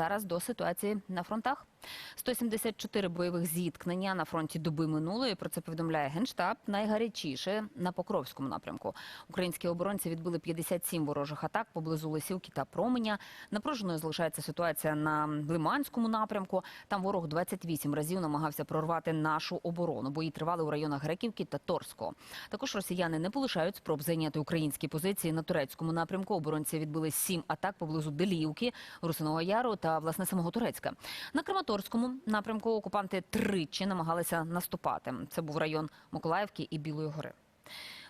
зараз до ситуації на фронтах. 174 бойових зіткнення на фронті доби минулої. Про це повідомляє генштаб. Найгарячіше на Покровському напрямку. Українські оборонці відбили 57 ворожих атак поблизу Лисівки та Променя. Напруженою залишається ситуація на Лиманському напрямку. Там ворог 28 разів намагався прорвати нашу оборону. Бої тривали у районах Греківки та Торського. Також росіяни не полишають спроб зайняти українські позиції на турецькому напрямку. Оборонці відбили сім атак поблизу Деліївки, Русиного Яру та власне самого Турецька. На Краматорському напрямку окупанти тричі намагалися наступати. Це був район Миколаївки і Білої гори.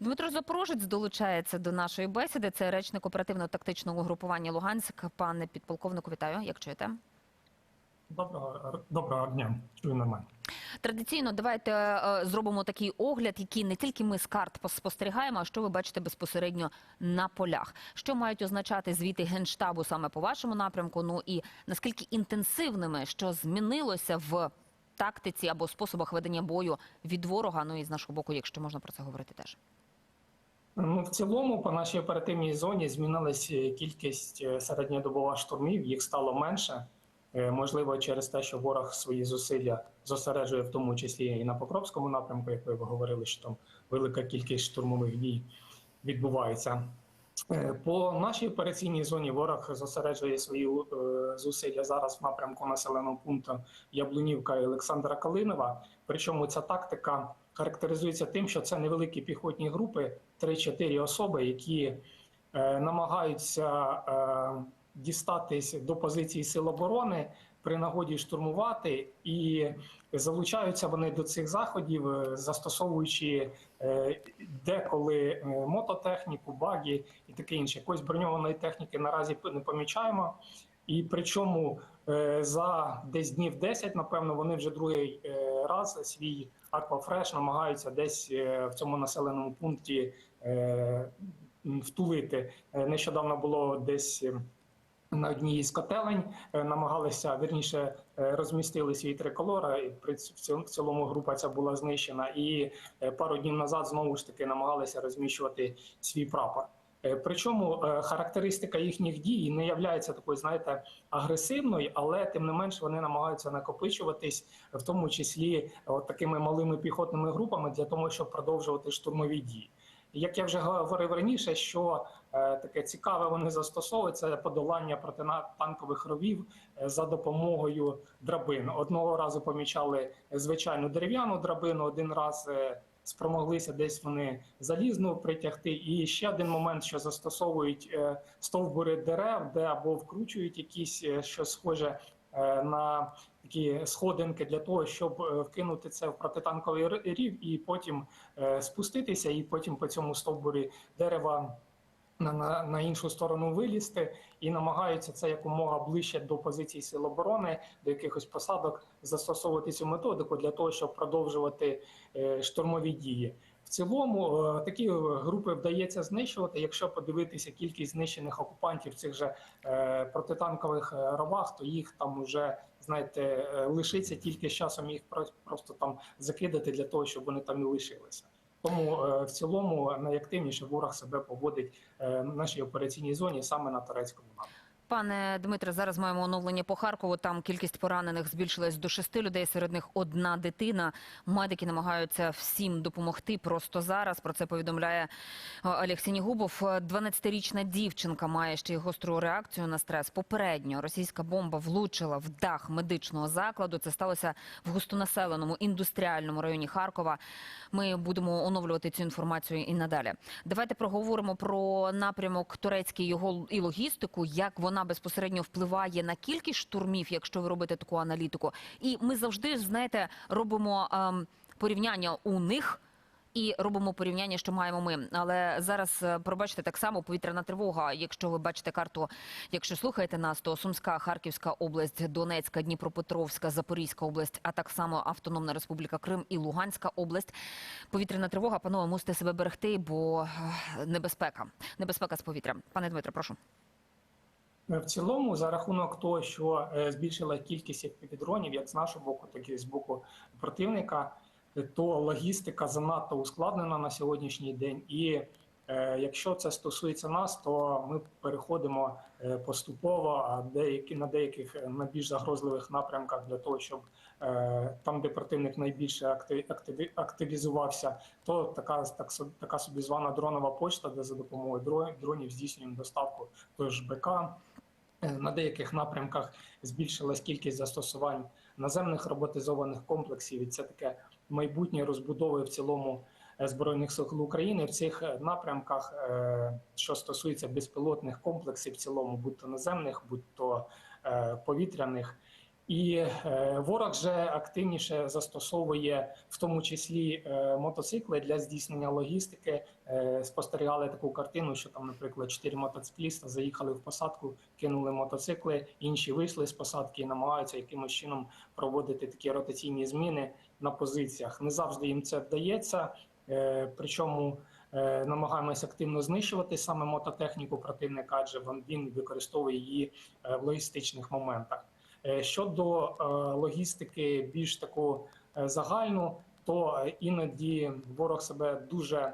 Дмитро Запорожець долучається до нашої бесіди. Це речник оперативно-тактичного групування Луганськ. Пане підполковнику, вітаю. Як чуєте? Доброго доброго дня. Чую нормально. Традиційно давайте е, зробимо такий огляд, який не тільки ми з карт пос- спостерігаємо, а що ви бачите безпосередньо на полях. Що мають означати звіти генштабу саме по вашому напрямку? Ну і наскільки інтенсивними, що змінилося в тактиці або способах ведення бою від ворога? Ну і з нашого боку, якщо можна про це говорити, теж. Ну, в цілому, по нашій оперативній зоні змінилась е, кількість е, середньодобова штурмів, їх стало менше. Е, Можливо, через те, що ворог свої зусилля зосереджує, в тому числі і на Покровському напрямку, як ви говорили, що там велика кількість штурмових дій відбувається. Е, По нашій операційній зоні ворог зосереджує свої е, зусилля зараз в напрямку населеного пункту Яблунівка і Олександра Калинова. Причому ця тактика характеризується тим, що це невеликі піхотні групи, 3-4 особи, які намагаються дістатись до позиції сил оборони при нагоді штурмувати, і залучаються вони до цих заходів, е, застосовуючи е, деколи е, мототехніку, баги і таке інше. Якоїсь броньованої техніки наразі не помічаємо. І причому за десь днів 10, напевно, вони вже другий раз свій аквафреш намагаються десь в цьому населеному пункті втулити. Нещодавно було десь. На одній із котелень е, намагалися вірніше е, розмістили свій триколор. і при в цілому- група ця була знищена. І е, пару днів назад знову ж таки намагалися розміщувати свій прапор. Причому характеристика їхніх дій не є такою, знаєте, агресивною, але тим не менш вони намагаються накопичуватись, в тому числі от такими малими піхотними групами для того, щоб продовжувати штурмові дії. Як я вже говорив раніше, що таке цікаве вони застосовують це подолання протитанкових ровів е, за допомогою драбин. Одного разу помічали звичайну дерев'яну драбину, один раз е, спромоглися десь вони залізну притягти. І ще один момент, що застосовують е, стовбури дерев, де або вкручують якісь е, щось схоже е, на такі сходинки для того, щоб е, вкинути це в протитанковий рів, і потім е, спуститися, і потім по цьому стовбурі дерева. На, на, на іншу сторону вилізти і намагаються це якомога ближче до позицій сил оборони, до якихось посадок застосовувати цю методику для того, щоб продовжувати е, штурмові дії. В цілому е, такі групи вдається знищувати. Якщо подивитися кількість знищених окупантів в цих же е, протитанкових е, ровах, то їх там уже знаєте е, лишиться тільки з часом їх про- просто там закидати для того, щоб вони там і лишилися. Тому е, в цілому найактивніше ворог себе поводить е, в нашій операційній зоні саме на турецькому напрямку. Пане Дмитре, зараз маємо оновлення по Харкову. Там кількість поранених збільшилась до шести людей. Серед них одна дитина. Медики намагаються всім допомогти просто зараз. Про це повідомляє е, Олег Сінігубов. 12-річна дівчинка має ще й гостру реакцію на стрес. Попередньо російська бомба влучила в дах медичного закладу. Це сталося в густонаселеному індустріальному районі Харкова. Ми будемо оновлювати цю інформацію і надалі. Давайте проговоримо про напрямок турецький його і логістику, як вона безпосередньо впливає на кількість штурмів, якщо ви робите таку аналітику. І ми завжди знаєте робимо ем, порівняння у них. І робимо порівняння, що маємо ми. Але зараз е, пробачте так само повітряна тривога. Якщо ви бачите карту, якщо слухаєте нас, то Сумська, Харківська область, Донецька, Дніпропетровська, Запорізька область, а так само Автономна Республіка Крим і Луганська область. Повітряна тривога, панове, мусите себе берегти, бо е, небезпека. Небезпека з повітря. Пане Дмитре, прошу. В цілому, за рахунок того, що е, збільшила кількість FPV-дронів, як з нашого боку, так і з боку противника, то логістика занадто ускладнена на сьогоднішній день, і Е, Якщо це стосується нас, то ми переходимо е, поступово, деякі на деяких е, на більш загрозливих напрямках для того, щоб там, де противник найбільше актив- активізувався, то така так така собі звана дронова почта, де за допомогою дро- дронів здійснюємо доставку того ж БК. Е, На деяких напрямках збільшилась кількість застосувань наземних роботизованих комплексів, і це таке майбутнє розбудови в цілому е, збройних сил України в цих е, напрямках, що стосується безпілотних комплексів, в цілому, будь то наземних, будь то повітряних. І е, ворог вже активніше застосовує в тому числі е, мотоцикли для здійснення логістики. Е, спостерігали таку картину, що там, наприклад, чотири мотоцикліста заїхали в посадку, кинули мотоцикли, інші вийшли з посадки і намагаються якимось чином проводити такі ротаційні зміни на позиціях. Не завжди їм це вдається. Причому намагаємось активно знищувати саме мототехніку противника, адже він- використовує її в логістичних моментах. Е, Щодо е, логістики більш таку е, загальну, то іноді ворог себе дуже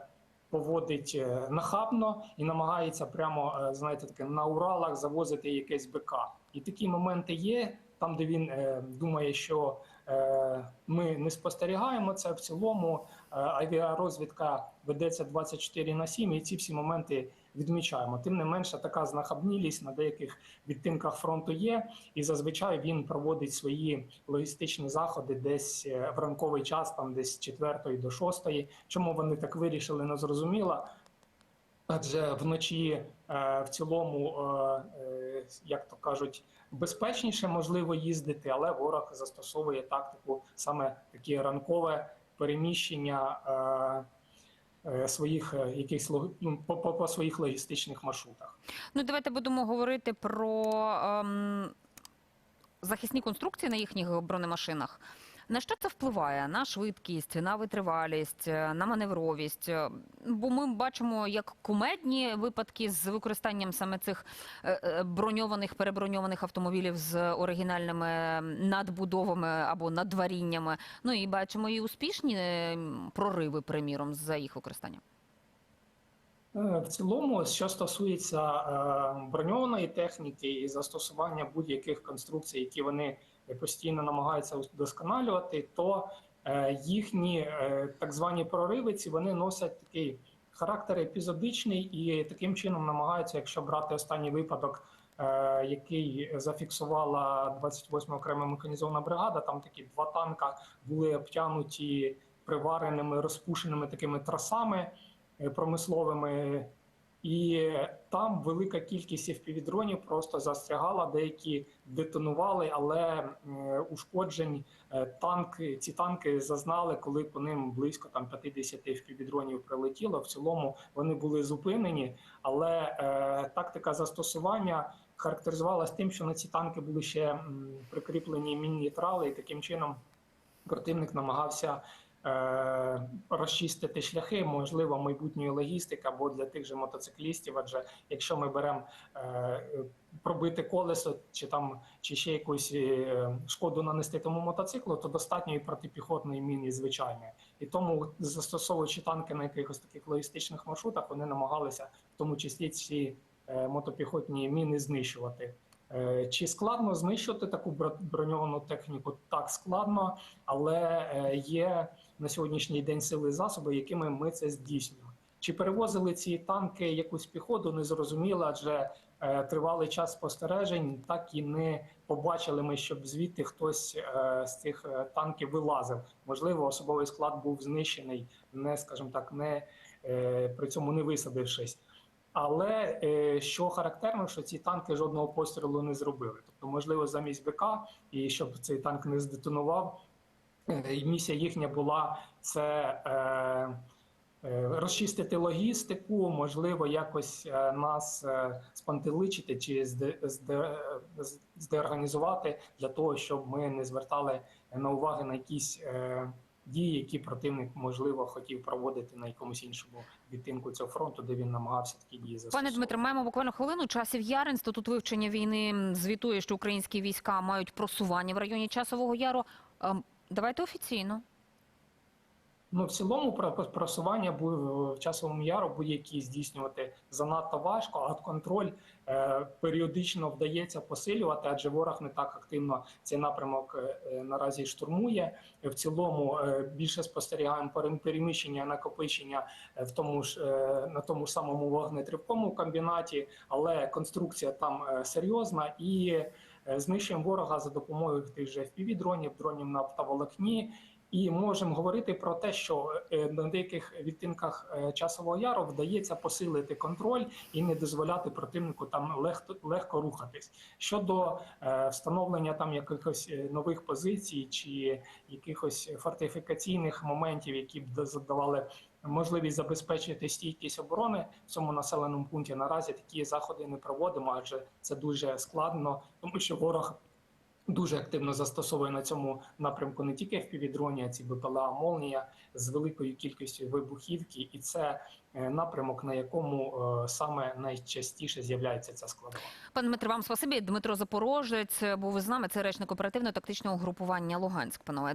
поводить нахабно і намагається прямо знаєте таке на Уралах завозити якесь БК. І такі моменти є там, де він е, думає, що е, ми не спостерігаємо це в цілому. е, Авіарозвідка ведеться 24 на 7, і ці всі моменти відмічаємо. Тим не менше, така знахабнілість на деяких відтинках фронту є, і зазвичай він проводить свої логістичні заходи десь е, в ранковий час, там десь з 4 до 6. Чому вони так вирішили, не зрозуміло. Адже вночі е, в цілому, е, як то кажуть, безпечніше можливо їздити, але ворог застосовує тактику саме таке ранкове переміщення своїх е, якихось ну, по, по своїх логістичних маршрутах. Ну, давайте будемо говорити про ем, захисні конструкції на їхніх бронемашинах. На що це впливає? На швидкість, на витривалість, е, на маневровість? Е, Бо ми бачимо як кумедні випадки з використанням саме цих е, броньованих, переброньованих автомобілів з оригінальними надбудовами або надваріннями. Ну і бачимо і успішні прориви, приміром, за їх використанням. В цілому, що стосується броньованої техніки і застосування будь-яких конструкцій, які вони постійно намагаються удосконалювати, то е, їхні е, так звані проривиці вони носять такий характер епізодичний і таким чином намагаються, якщо брати останній випадок, е, який зафіксувала 28 окрема механізована бригада, там такі два танка були обтянуті привареними розпушеними такими трасами промисловими, і там велика кількість FPV-дронів просто застрягала, деякі детонували, але е, ушкоджень е, танки, ці танки зазнали, коли по ним близько там 50 FPV-дронів прилетіло. В цілому вони були зупинені, але е, тактика застосування характеризувалась тим, що на ці танки були ще прикріплені мінні трали, і таким чином противник намагався розчистити шляхи, можливо, майбутньої логістики або для тих же мотоциклістів. Адже якщо ми беремо е, пробити колесо чи там чи ще якусь е, шкоду нанести тому мотоциклу, то достатньо і протипіхотної міни звичайної. І тому застосовуючи танки на якихось таких логістичних маршрутах, вони намагалися в тому числі ці е, мотопіхотні міни знищувати. Е, Чи складно знищити таку бро- броньовану техніку? Так складно, але е, є на сьогоднішній день сили і засоби, якими ми це здійснюємо. Чи перевозили ці танки якусь піхоту, не зрозуміло, адже е, тривалий час спостережень, так і не побачили ми, щоб звідти хтось з цих танків вилазив. Можливо, особовий склад був знищений, не скажімо так, не при цьому не висадившись. Але е, що характерно, що ці танки жодного пострілу не зробили. Тобто, можливо, замість БК, і щоб цей танк не здетонував, е, місія їхня була це е, розчистити логістику, можливо, якось нас спантеличити чи зде, зде, здеорганізувати для того, щоб ми не звертали на уваги на якісь. Дії, які противник можливо хотів проводити на якомусь іншому відтинку цього фронту, де він намагався такі дії Пане Дмитро, маємо буквально хвилину. Часів Яр, інститут вивчення війни звітує, що українські війська мають просування в районі Часового Яру. Ем, Давайте офіційно. Ну, в цілому про- про- просування в часовому яру будь-які здійснювати занадто важко, а контроль е, періодично вдається посилювати, адже ворог не так активно цей напрямок е, е, наразі штурмує. В цілому е, більше спостерігаємо перем- переміщення, накопичення е, в тому ж е, на тому ж самому вогнетривкому комбінаті, але конструкція там е, серйозна і е, знищуємо ворога за допомогою тих же FPV-дронів, дронів на оптоволокні. І можемо говорити про те, що е, на деяких відтинках е, часового яру вдається посилити контроль і не дозволяти противнику там легко, легко рухатись. Щодо е, встановлення там якихось нових позицій чи якихось фортифікаційних моментів, які б задавали можливість забезпечити стійкість оборони в цьому населеному пункті, наразі такі заходи не проводимо, адже це дуже складно, тому що ворог дуже активно застосовує на цьому напрямку не тільки FPV-дроні, а ці БПЛА Молнія з великою кількістю вибухівки, і це е, напрямок, на якому е, саме найчастіше з'являється ця складова. Пане Дмитро, вам спасибі. Дмитро Запорожець був з нами. Це речник оперативно-тактичного групування Луганськ. Панове.